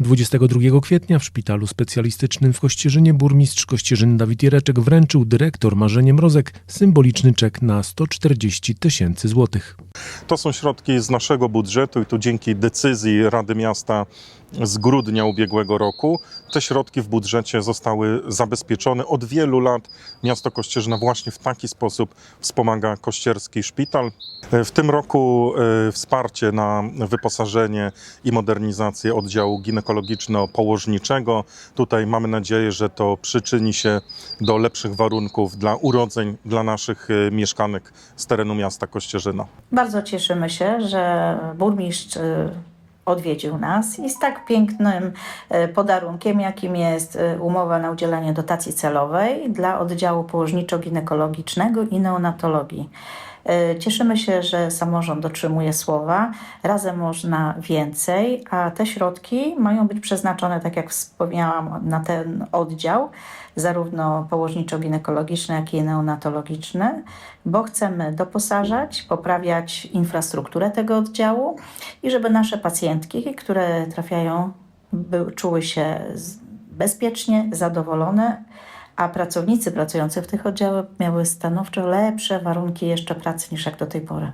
22 kwietnia w szpitalu specjalistycznym w Kościerzynie burmistrz Kościerzyny Dawid Jereczek wręczył dyrektor Marzenie Mrozek symboliczny czek na 140 tysięcy złotych. To są środki z naszego budżetu i tu dzięki decyzji Rady Miasta z grudnia ubiegłego roku te środki w budżecie zostały zabezpieczone. Od wielu lat miasto Kościerzyna właśnie w taki sposób wspomaga kościerski szpital. W tym roku e, wsparcie na wyposażenie i modernizację oddziału ginekologiczno-położniczego. Tutaj mamy nadzieję, że to przyczyni się do lepszych warunków dla urodzeń dla naszych e, mieszkanek z terenu miasta Kościerzyna. Bardzo cieszymy się, że burmistrz y, odwiedził nas i z tak pięknym y, podarunkiem, jakim jest y, umowa na udzielanie dotacji celowej dla oddziału położniczo-ginekologicznego i neonatologii. Y, Cieszymy się, że samorząd dotrzymuje słowa. Razem można więcej, a te środki mają być przeznaczone, tak jak wspomniałam, na ten oddział, zarówno położniczo-ginekologiczny, jak i neonatologiczny, bo chcemy doposażać, poprawiać infrastrukturę tego oddziału i żeby nasze pacjentki, które trafiają, by, czuły się bezpiecznie, zadowolone, a pracownicy pracujący w tych oddziałach miały stanowczo lepsze warunki jeszcze pracy niż jak do tej pory.